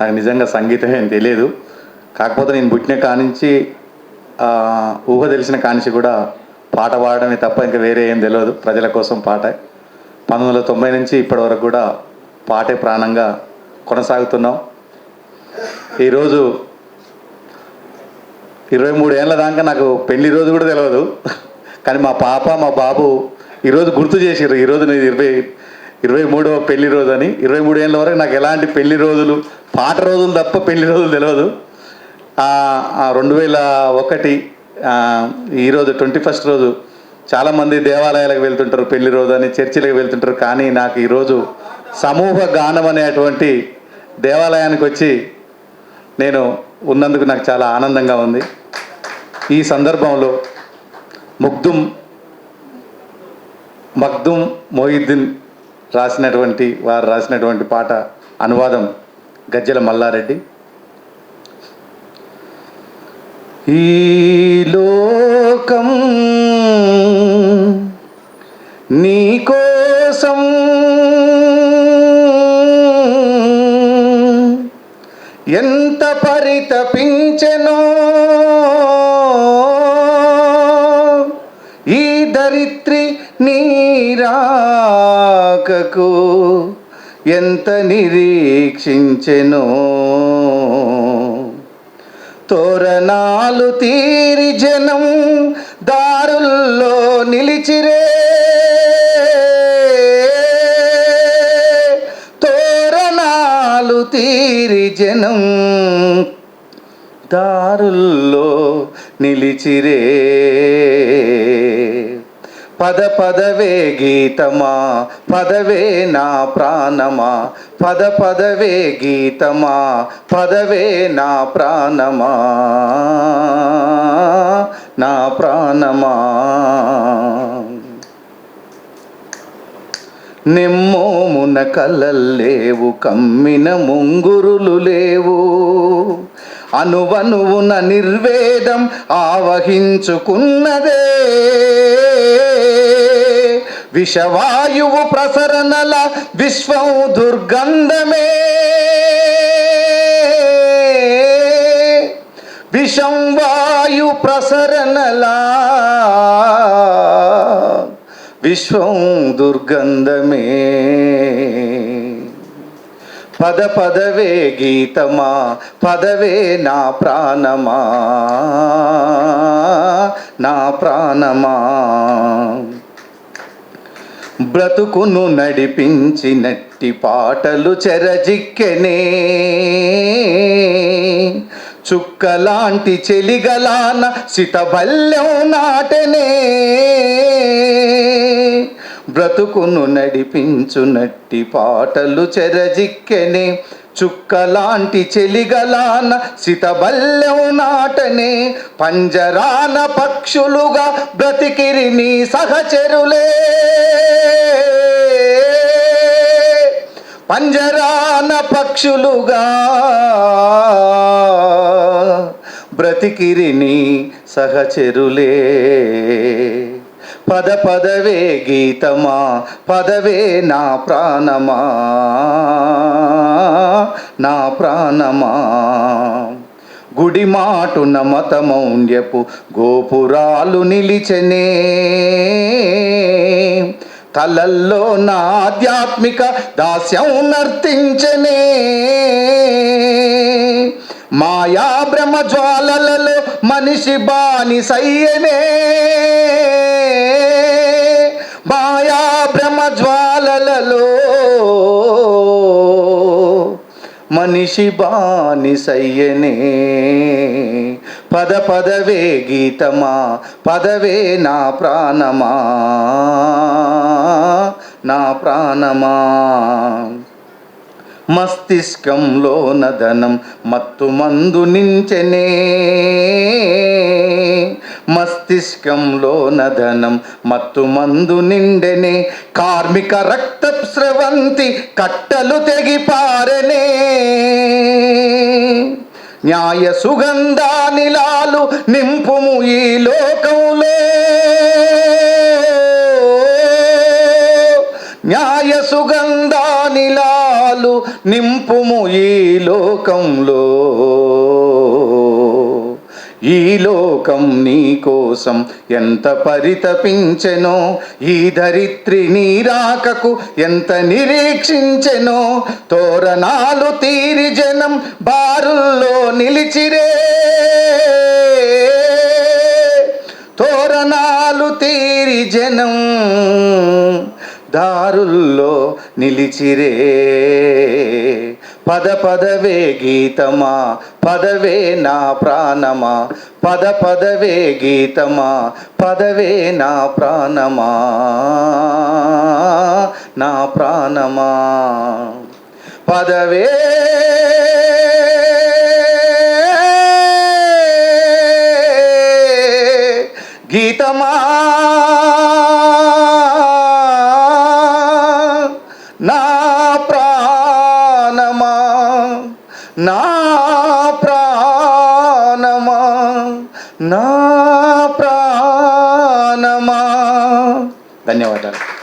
నాకు నిజంగా సంగీతం ఏం తెలియదు. కాకపోతే నేను పుట్టిన కానించి ఊహ తెలిసిన కానించి కూడా పాట పాడడమే తప్ప ఇంకా వేరే ఏం తెలియదు. ప్రజల కోసం పాట. పంతొమ్మిది వందల తొంభై నుంచి ఇప్పటి వరకు కూడా పాటే ప్రాణంగా కొనసాగుతున్నాం. ఈరోజు ఇరవై మూడు ఏళ్ళ దాకా నాకు పెళ్ళి రోజు కూడా తెలియదు కానీ మా పాప మా బాబు ఈరోజు గుర్తు చేసారు ఈరోజు నేను ఇరవై ఇరవై మూడవ పెళ్ళి రోజు అని. ఇరవై మూడు ఏళ్ళ వరకు నాకు ఎలాంటి పెళ్ళి రోజులు పాట రోజులు తప్ప పెళ్ళి రోజులు తెలియదు రెండు వేల ఒకటి ఈరోజు ట్వంటీ ఫస్ట్ రోజు చాలామంది దేవాలయాలకు వెళ్తుంటారు పెళ్ళి రోజు అని చర్చిలకు వెళ్తుంటారు. కానీ నాకు ఈరోజు సమూహ గానం అనేటువంటి దేవాలయానికి వచ్చి నేను ఉన్నందుకు నాకు చాలా ఆనందంగా ఉంది. ఈ సందర్భంలో ముగ్దుం మగ్దుం మొహిద్దీన్ రాసినటువంటి వారు రాసినటువంటి పాట అనువాదం గజ్జల మల్లారెడ్డి. ఈ లోకం నీకోసం ఎంత పరితపించెనో ఈ దరిత్రి నీరాకకు ఎంత నిరీక్షించెనో. తోరణాలు తీరి జనం దారుల్లో నిలిచిరే. తోరణాలు తీరి జనం దారుల్లో నిలిచిరే. పద పదవే గీతమా పదవే నా ప్రాణమా పద పదవే గీతమా పదవే నా ప్రాణమా నా ప్రాణమా. నిమ్మోమున కలల్లేవు కమ్మిన ముంగురులు లేవు. అనువనువున నిర్వేదం ఆవహించుకున్నదే. విషవాయువు ప్రసరణల విశ్వం దుర్గంధమే. విషం వాయు ప్రసరణలా విశ్వం దుర్గంధమే. పద పదవే గీతమా పదవే నా ప్రాణమా నా ప్రాణమా. బ్రతుకును నడిపించినట్టి పాటలు చెరజిక్కెనే. చుక్కలాంటి చెలిగలాన సితబల్యం నాటనే. బ్రతుకును నడిపించునట్టి పాటలు చెరజిక్కెనే. చుక్కలాంటి చెలిగలాన సితబల్యం నాటనే పంజరాన పక్షులుగా బ్రతికిరి నీ సహచరులే. పంజరాన పక్షులుగా బ్రతికిరిని సహచరులే. పద పదవే గీతమా పదవే నా ప్రాణమా నా ప్రాణమా. గుడి మాటున మతమౌండ్యపు గోపురాలు నిలిచనే తలల్లో నా ఆధ్యాత్మిక దాస్యం నర్తించనే. మాయా బ్రహ్మ జ్వాలలలో మనిషి బాని సయ్యనే మనిషి బాని సయ్యనే పద పదవే గీతమా పదవే నా ప్రాణమా నా ప్రాణమా. మస్తిష్కంలో నదనం మత్తు మందు నించెనే. మస్తిష్కంలో నదనం మత్తు మందు నిండెనే. కార్మిక రక్త స్రవంతి కట్టలు తెగిపారనే. న్యాయ సుగంధానిలాలు నింపుము ఈ లోకంలో. న్యాయ సుగంధానిలాలు చాలు నింపుము ఈ లోకంలో. ఈ లోకం నీ కోసం ఎంత పరితపించెనో ఈ ధరిత్రి నీ రాకకు ఎంత నిరీక్షించెనో తోరణాలు తీరి జనం బారుల్లో నిలిచిరే. తోరణాలు తీరి జనం దారుల్లో నిలిచిరే. పద పదవే గీతమా పదవే నా ప్రాణమా పద పదవే గీతమా పదవే నా ప్రాణమా నా ప్రాణమా. పదవే గీతమా. ధన్యవాదాలు.